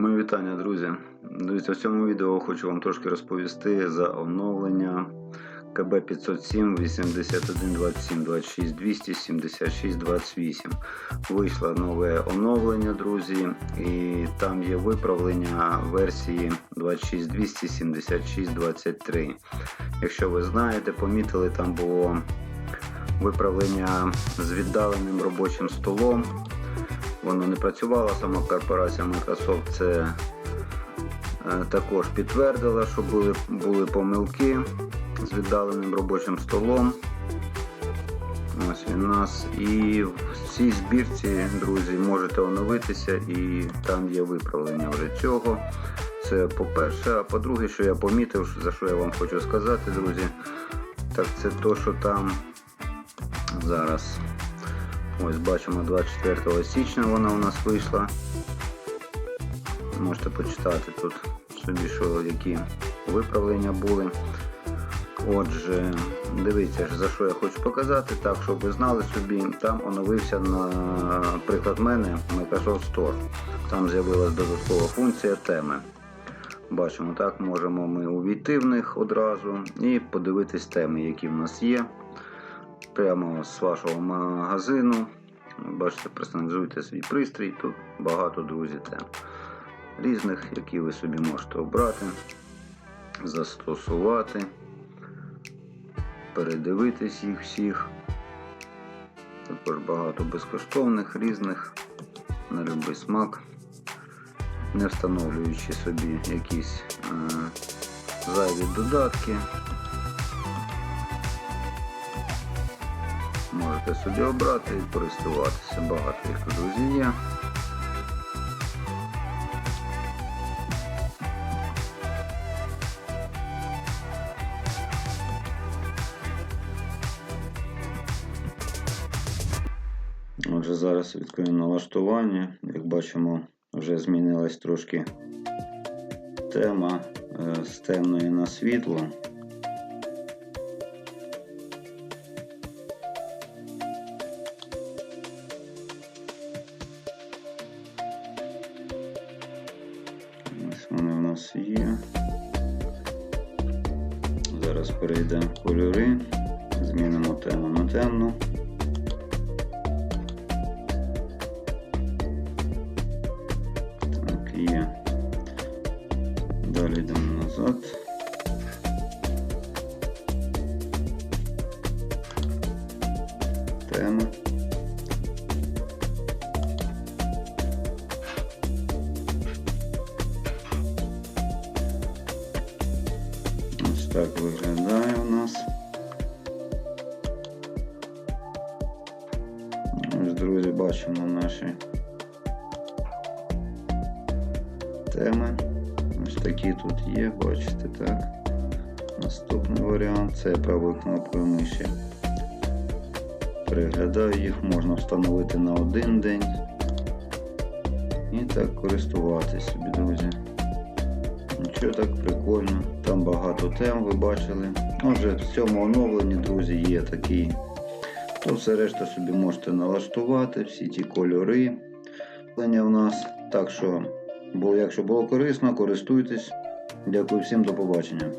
Мої вітання, друзі. Дивіться, в цьому відео хочу вам трошки розповісти за оновлення КБ 507 81 27 26 200 76 28. Вийшло нове оновлення, друзі, і там є виправлення версії 26 200 76 23. Якщо ви знаєте, помітили, там було виправлення з віддаленим робочим столом воно не працювало. Сама корпорація Microsoft це е, також підтвердила, що були, були помилки з віддаленим робочим столом. Ось він нас. І в цій збірці, друзі, можете оновитися і там є виправлення вже цього. Це по-перше, а по-друге, що я помітив, за що я вам хочу сказати, друзі, так це то, що там зараз Ось бачимо 24 січня вона у нас вийшла. Можете почитати тут собі, що які виправлення були. Отже, дивіться, за що я хочу показати, так, щоб ви знали собі, там оновився, наприклад, мене Microsoft Store. Там з'явилася додаткова функція теми. Бачимо, так, можемо ми увійти в них одразу і подивитись теми, які в нас є прямо з вашого магазину. Бачите, персоналізуйте свій пристрій, тут багато, друзі, тем різних, які ви собі можете обрати, застосувати, передивитись їх всіх. Також багато безкоштовних, різних, на будь-який смак, не встановлюючи собі якісь е, зайві додатки. Можете собі обрати і користуватися. Багато їх друзі є. Отже, зараз відкриємо налаштування. Як бачимо, вже змінилась трошки тема е, з темної на світло. Ось вони в нас є. Зараз перейдемо в кольори, змінимо тему на темну. Так, є. Далі йдемо назад. Тема. Так виглядає у нас. Ось, друзі, бачимо наші теми. Ось такі тут є, бачите, так. Наступний варіант це правою кнопкою миші. Переглядаю їх, можна встановити на один день. І так користуватись собі, друзі. Нічого так прикольно. Там багато тем ви бачили. Отже, в цьому оновленні, друзі, є такі. То все решта собі можете налаштувати, всі ті кольори в нас. Так що, якщо було корисно, користуйтесь. Дякую всім, до побачення.